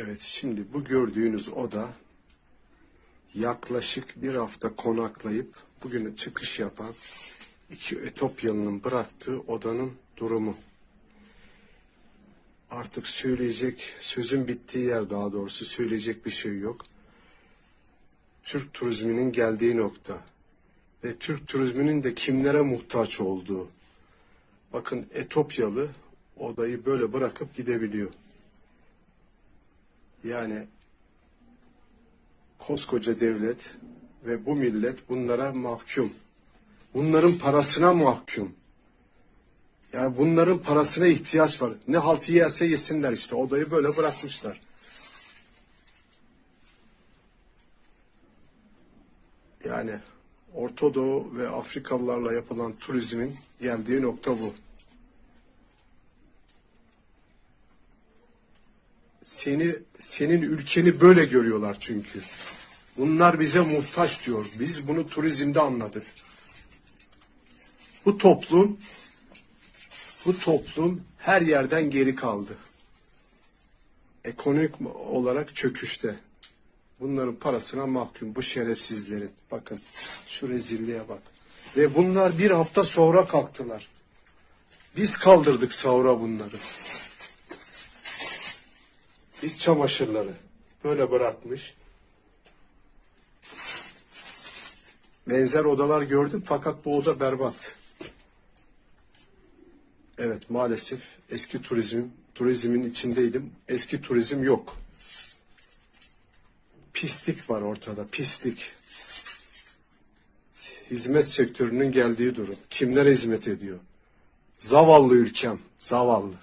Evet, şimdi bu gördüğünüz oda yaklaşık bir hafta konaklayıp bugün çıkış yapan iki Etopyalı'nın bıraktığı odanın durumu. Artık söyleyecek, sözün bittiği yer daha doğrusu söyleyecek bir şey yok. Türk turizminin geldiği nokta ve Türk turizminin de kimlere muhtaç olduğu. Bakın Etopyalı odayı böyle bırakıp gidebiliyor. Yani koskoca devlet ve bu millet bunlara mahkum. Bunların parasına mahkum. Yani bunların parasına ihtiyaç var. Ne haltı yerse yesinler işte. Odayı böyle bırakmışlar. Yani Orta Doğu ve Afrikalılarla yapılan turizmin geldiği nokta bu. Seni, senin ülkeni böyle görüyorlar çünkü. Bunlar bize muhtaç diyor. Biz bunu turizmde anladık. Bu toplum, bu toplum her yerden geri kaldı. Ekonomik olarak çöküşte. Bunların parasına mahkum bu şerefsizlerin. Bakın şu rezilliğe bak. Ve bunlar bir hafta sonra kalktılar. Biz kaldırdık sahura bunları. İç çamaşırları böyle bırakmış. Benzer odalar gördüm fakat bu oda berbat. Evet maalesef eski turizm turizmin içindeydim. Eski turizm yok. Pislik var ortada, pislik. Hizmet sektörünün geldiği durum. Kimlere hizmet ediyor? Zavallı ülkem, zavallı.